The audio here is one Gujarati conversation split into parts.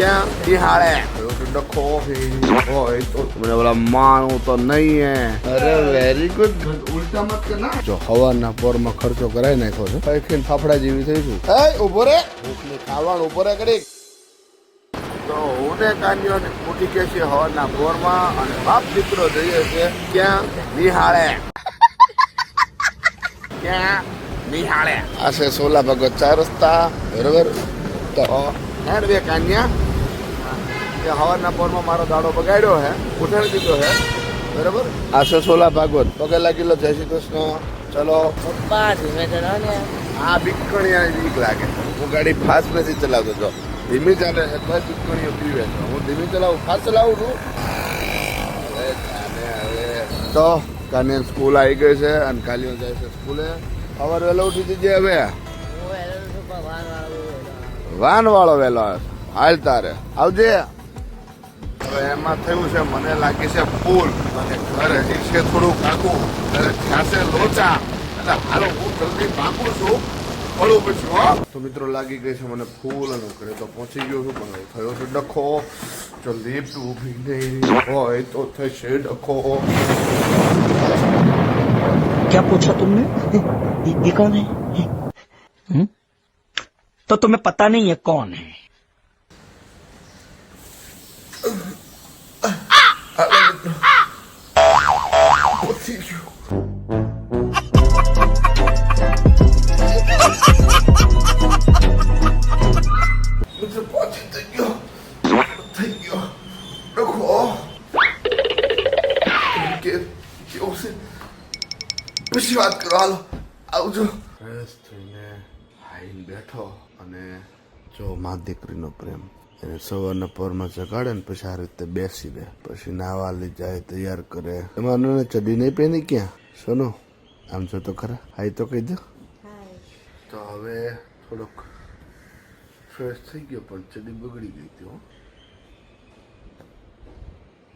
ક્યાં નિહાળે ડખો હોય તો મને બોલા માનું તો નહીં હે અરે વેરી ગુડ ઉલટા મત કર ના જો હવાના પોરમાં ખર્ચો કરાઈ નાખ્યો છે પૈખીન ફાફડા જેવી થઈ છું એ ઊભો રે. ભૂખને ખાવાનું ઊભો રે કરી તો હું ને કાન્યો ને ઉઠી કે છે હવાના પોરમાં અને બાપ દીકરો જઈએ છે ક્યાં? નિહાળે. ક્યાં? નિહાળે. આ છે સોલા ભગત ચાર રસ્તા બરોબર? તો હેડ બે કાન્યા. કે હવાના પોરમાં મારો દાડો બગાડ્યો હે ઉઠાડી દીધો હે. બરોબર? આ છે સોલા ભાગવત. પગે લાગેલો જય શ્રી કૃષ્ણ. ચલો. પપ્પા ધીમે ચલાવો ને આ બીકણીયા બીક લાગે. હું ગાડી ફાસ્ટ નથી ચલાવતો જો ધીમી ચાલે છે તો બીકણીઓ પીવે છે. હું ધીમે ચલાવું ફાસ્ટ ચલાવું છું. તો કાને સ્કૂલ આવી ગઈ છે અને કાલીઓ જાય છે સ્કૂલે સવાર વહેલો ઉઠી જજે હવે. વાન વાળો વહેલો હાલ તારે. આવજે. હવે એમાં થયું છે મને લાગે છે પુલ અને ઘર હજી છે થોડું કાકું અને થયા છે લોચા એટલે હાલો હું જલ્દી ભાગું છું પડું પછી હો તો મિત્રો લાગી ગઈ છે મને ફૂલ અને ઘરે તો પહોંચી ગયો છું પણ હવે થયો છે ડખો જો લિફ્ટ ઊભી નહીં હોય તો થશે ડખો क्या पूछा तुमने ये, ये कौन है हम्म? तो तुम्हें पता नहीं है कौन है પહોંચી ગયો મુझे પહોંચી ગયો થઈ ગયો રખો કે કેવું છે પછી વાત કરો આવજો ફ્રેશ થઈને આઈને બેઠો અને જો મા દીકરીનો પ્રેમ એને સવારના પરમાં જગાડે ને પછી આ રીતે બેસી દે. પછી નાવા લઈ જાય તૈયાર કરે. એમાં ને ચડી નહીં પહેરી ક્યાં? સોનો આમ જો તો ખરા. હાઈ તો કહી દો. તો હવે થોડોક ફ્રેશ થઈ ગયો પણ ચડી બગડી ગઈ હતી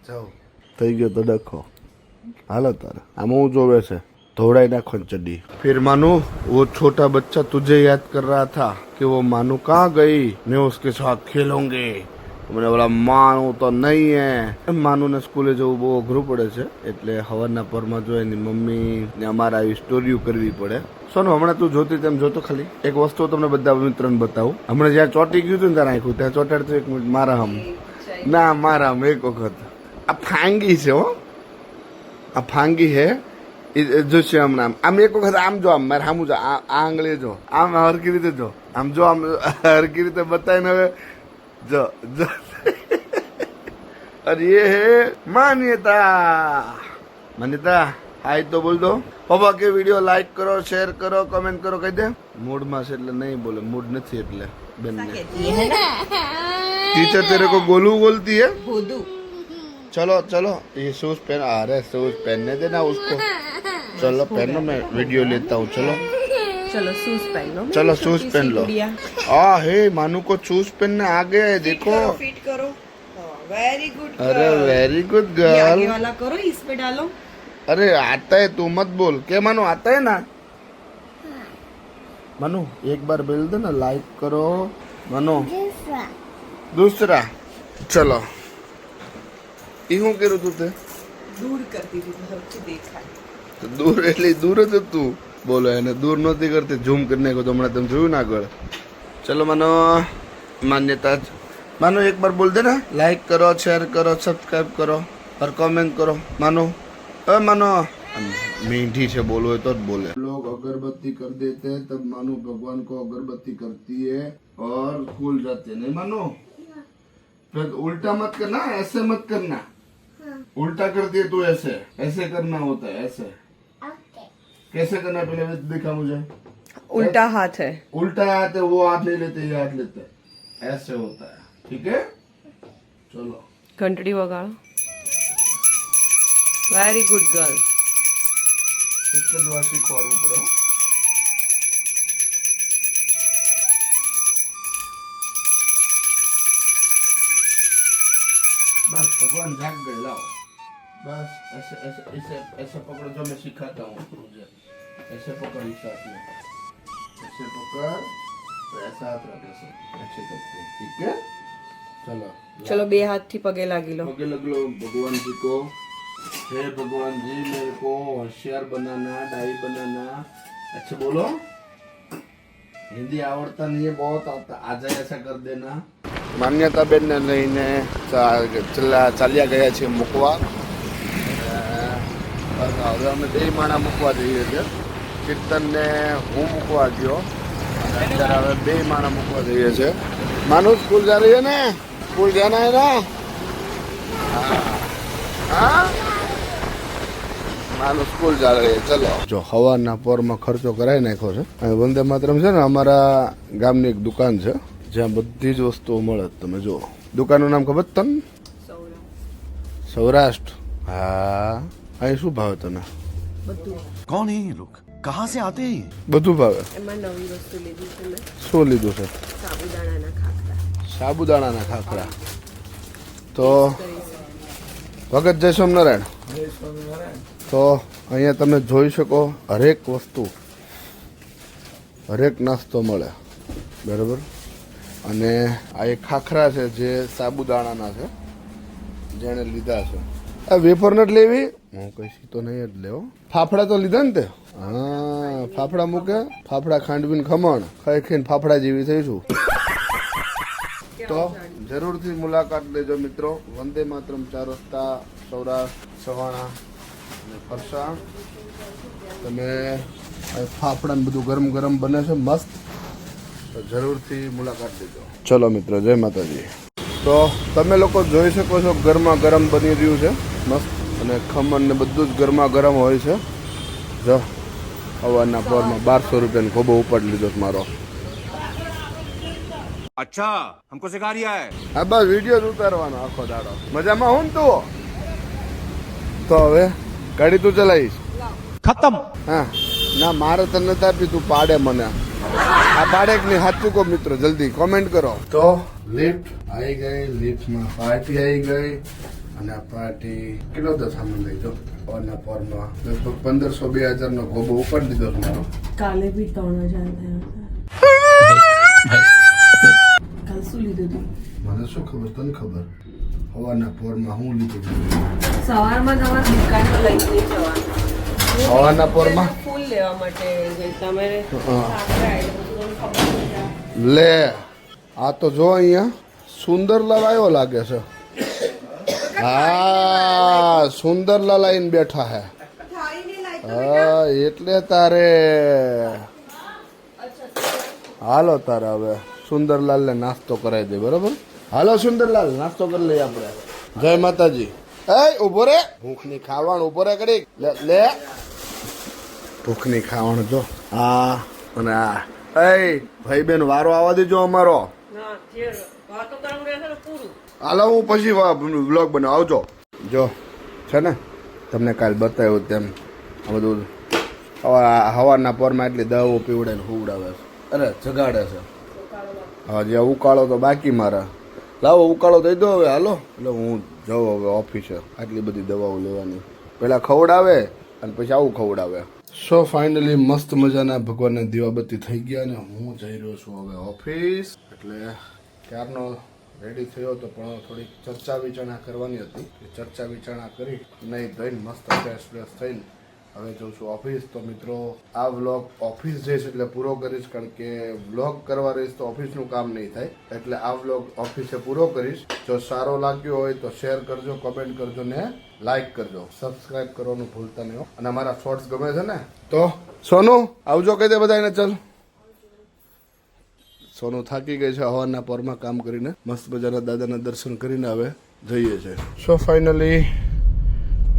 જાઓ. થઈ ગયો તો ડખો. હાલો તારે. આમાં હું જોવે છે? धोड़ाई नाखो चड्डी फिर मानो वो छोटा बच्चा तुझे याद कर रहा था कि वो मानो कहाँ गई मैं उसके साथ खेलूंगी મને બોલા માનું તો નહીં હે માનું ને સ્કૂલે જવું બહુ અઘરું પડે છે એટલે હવારના પરમાં જો એની મમ્મી ને અમારે આવી સ્ટોરીઓ કરવી પડે સોનું હમણાં તું જોતી તેમ જોતો ખાલી એક વસ્તુ તમને બધા મિત્રોને બતાવું હમણાં જ્યાં ચોટી ગયું હતું ને ત્યાં નાખ્યું ત્યાં ચોટાડતું એક મિનિટ મારા હમ ના મારા હમ એક વખત આ ફાંગી છે હો આ ફાંગી હે એ જો છે હમણાં આમ આમ એક વખત આમ જો આમ મારે સામું જો આ આ આંગળી જો આમ હરકી રીતે જો આમ જો આમ હરકી રીતે બતાવીને હવે જો જો અરે ये है मान्यता मान्यता હાય તો બોલ દો પપ્પા કે વિડીયો લાઈક કરો શેર કરો કમેન્ટ કરો કહી દે મૂડમાં છે એટલે નહીં બોલે મૂડ નથી એટલે બેન टीचर तेरे को गोलू बोलती है चलो चलो ये शूज पहन अरे शूज पहनने देना उसको चलो पहनो मैं वीडियो लेता हूँ चलो। चलो शूज़ पहन। लो चलो शूज़ पहन लो। आ हे मानू को शूज़ पहनने आ गया है देखो। फिट करो वेरी गुड हाँ, अरे वेरी गुड गर्ल वाला करो इस पे डालो। अरे आता है तू मत बोल। के मानो आता है ना? हाँ। मनु एक बार बोल दो ना लाइक करो। मनु। दूसरा। चलो। इहूं करो तू दूर कर दी देखा। તો દૂર એટલે દૂર જ હતું બોલો એને દૂર નહોતી કરતી ઝૂમ કરી નાખ્યો તો હમણાં તમે જોયું ના આગળ ચલો માનો માન્યતા જ માનો એક બાર બોલ દે ને લાઈક કરો શેર કરો સબસ્ક્રાઇબ કરો और कमेंट करो मानो अ मानो मीठी से बोलो है तो જ बोले लोग अगरबत्ती कर देते हैं तब मानो भगवान को अगरबत्ती करती है और स्कूल जाते हैं नहीं मानो फिर उल्टा मत करना ऐसे मत करना उल्टा करती है तू ऐसे ऐसे करना होता है ऐसे कैसे करना है पहले दिखा मुझे उल्टा हाथ है उल्टा हाथ है वो हाथ ले लेते ये हाथ लेते ऐसे होता है ठीक है चलो ઘંટડી વગાડો વેરી ગુડ ગર્લ એક જ વાર શીખવાડવું પડે હો. बस भगवान जाग गए लाओ बस ऐसे ऐसे ऐसे ऐसे पकड़ो जो मैं सिखाता हूँ मुझे ऐसे पकड़ इस हाथ में ऐसे पकड़ तो ऐसा हाथ रख ऐसे ऐसे करते हैं ठीक है चलो ચલો બે હાથથી પગે લાગી લો पगे लग लो भगवान जी को हे भगवान जी मेरे को होशियार बनाना डाई बनाना अच्छा बोलो हिंदी आवड़ता नहीं है बहुत आता आ जाए ऐसा कर देना માન્યતા બેન ને લઈને ચાલ્યા ગયા છીએ મૂકવા અને હવે અમે બે માણા મૂકવા જઈએ છીએ. કીર્તનને હું મૂકવા ગયો. અત્યારે હવે બે માણા મૂકવા જઈએ છીએ. માનું સ્કૂલ જા રહીએ ને? સ્કૂલ જાના હા હા. નાનું સ્કૂલ ચાલે ચલો. જો હવાના પોરમાં ખર્ચો કરાવી નાખ્યો છે. વંદે માત્રમ છે ને અમારા ગામની એક દુકાન છે. જ્યાં બધી જ વસ્તુઓ મળે તમે જુઓ. દુકાનનું નામ ખબર તમને સૌરાષ્ટ્ર. હા. આ શું ભાવે તને કોણ એ લોક કહાં સે આતે બધું ભાવે. એમાં નવી વસ્તુ લીધી છે મેં. શું લીધું છે? સાબુદાણાના ખાખરા. સાબુદાણાના ખાખરા. તો ભગત જય સ્વામિનારાયણ. તો અહીંયા તમે જોઈ શકો હરેક વસ્તુ. હરેક નાસ્તો મળે. બરાબર? અને આ એક ખાખરા છે જે સાબુદાણાના છે. જેણે લીધા છે. આ વેફર નટ લેવી? હું કઈ તો નહીં જ લેવો ફાફડા તો લીધા ને તે? હા, ફાફડા મૂકે, ફાફડા ખાંડવીને ખમણ, ખાઈ ફાફડા જેવી થઈ છું. તો જરૂરથી મુલાકાત લેજો મિત્રો. વંદે માતરમ ચાર રસ્તા સૌરાષ્ટ્ર, સવાણા અને ફરસાણ. તમે ફાફડા ને બધું ગરમ ગરમ બને છે, મસ્ત. તો જરૂરથી મુલાકાત લેજો. ચલો મિત્રો, જય માતાજી. તો તમે લોકો જોઈ શકો છો, ગરમા ગરમ બની રહ્યું છે, મસ્ત. અને ખમણ ને બધું જ ગરમા ગરમ હોય છે. જો સવારના પરમાં બારસો રૂપિયાનો ખોબો ઉપાડી લીધો મારો. અચ્છા હમકો સિખા રહ્યા હે? હા બસ વિડિયો જ ઉતારવાનો આખો દાડો. મજામાં હું તું? તો હવે ગાડી તું ચલાવીશ. ખતમ. હા. ના મારે તને નથી આપી તું પાડે મને. આ પાડે કે નહીં સાચું કો મિત્ર જલ્દી કોમેન્ટ કરો. તો લિફ્ટ આવી ગઈ લિફ્ટમાં પાર્ટી આવી ગઈ. અને આ પાર્ટી કેટલો તો સામાન લઈ જાઓ પરના પોરમાં લગભગ પંદરસો બે હજાર નો ગોબો ઉપર દીધો મારો. કાલે બી ત્રણ હજાર થયા કાલ શું લીધું હતું મને શું ખબર? તને ખબર? હવાના પોરમાં હું લીધું સવારમાં તમારા દુકાનમાં લઈ જઈ જવાનું. હવાના પોરમાં? ફૂલ લેવા માટે ગઈ તમે. લે આ તો જો અહીંયા સુંદર લવાયો લાગે છે. હા સુંદરલાલ આવીને બેઠા હે. હા એટલે તારે. હાલો તારે હવે સુંદરલાલ ને નાસ્તો કરાવી દે બરોબર? હાલો સુંદરલાલ નાસ્તો કરી લઈએ આપણે. જય માતાજી. એ ઊભો રે. ભૂખની ખાવાનું ઊભો રે કરી લે ભૂખની ખાવાનું જો. આ અને આ. એ ભાઈ બેન વારો આવવા દેજો અમારો. જે વાતો કરવાનું રહેશે પૂરું. હાલો, હું પછી બનાવ. આવજો. જો, છે ને? તમને કાલ બતાવ્યું તેમ આ બધું હવા હવાના પરમાં એટલી દવાઓ પીવડે ને હુવડાવે છે. અરે, જગાડે છે. હા, જે ઉકાળો તો બાકી મારા. લાવો, ઉકાળો દઈ દો હવે, હાલો. એટલે હું જાઉં હવે ઓફિસે. આટલી બધી દવાઓ લેવાની. પહેલાં ખવડાવે અને પછી આવું ખવડાવે. સો ફાઇનલી મસ્ત મજાના ભગવાનને દીવાબત્તી થઈ ગયા ને હું જઈ રહ્યો છું હવે ઓફિસ. એટલે ક્યારનો રેડી થયો હતો પણ થોડીક ચર્ચા વિચારણા કરવાની હતી ચર્ચા વિચારણા કરી નહીં થઈને મસ્ત ફ્રેશ ફ્રેશ થઈને હવે જઉં છું ઓફિસ તો મિત્રો, આ વ્લોગ ઓફિસ જઈશ એટલે પૂરો કરીશ કારણ કે વ્લોગ કરવા રહીશ તો ઓફિસનું કામ નહીં થાય. એટલે આ વ્લોગ ઓફિસે પૂરો કરીશ. જો સારો લાગ્યો હોય તો શેર કરજો કમેન્ટ કરજો ને લાઈક કરજો. સબસ્ક્રાઇબ કરવાનું ભૂલતા નહીં અને અમારા શોર્ટ્સ ગમે છે ને? તો સોનું, આવજો કહી દે બધાને ચાલ. સોનું થાકી ગઈ છે, હવાના પરમાં કામ કરીને મસ્ત મજાના દાદાના દર્શન કરીને હવે જઈએ છે. સો ફાઇનલી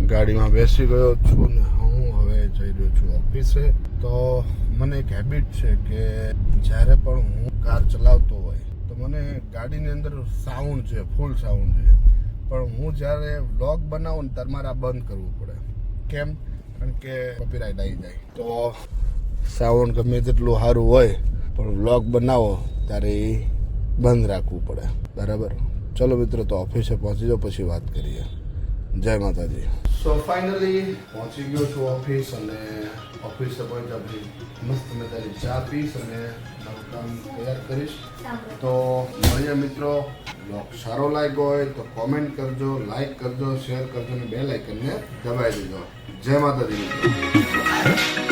ગાડીમાં બેસી ગયો છું ને હું હવે જઈ રહ્યો છું ઓફિસે. તો મને એક હેબિટ છે કે જ્યારે પણ હું કાર ચલાવતો હોય, તો મને ગાડીની અંદર સાઉન્ડ છે ફૂલ સાઉન્ડ છે. પણ હું જ્યારે વ્લોગ બનાવું ને ત્યારે મારે આ બંધ કરવું પડે. કેમ? કારણ કે કોપીરાઇટ આવી જાય. તો સાઉન્ડ ગમે તેટલું સારું હોય પણ વ્લોગ બનાવો ત્યારે એ બંધ રાખવું પડે. બરાબર? ચલો મિત્રો તો ઓફિસે પહોંચી જાઓ પછી વાત કરીએ. જય માતાજી. સો ફાઇનલી પહોંચી ગયો છું ઓફિસ અને ઓફિસે પહોંચ્યા પછી મસ્ત મજાની ચા પીશ અને મારું કામ તૈયાર કરીશ. તો મળીએ મિત્રો. બ્લોગ સારો લાગ્યો હોય તો કોમેન્ટ કરજો લાઈક કરજો શેર કરજો અને બે લાઇકનને દબાવી દેજો. જય માતાજી મિત્રો.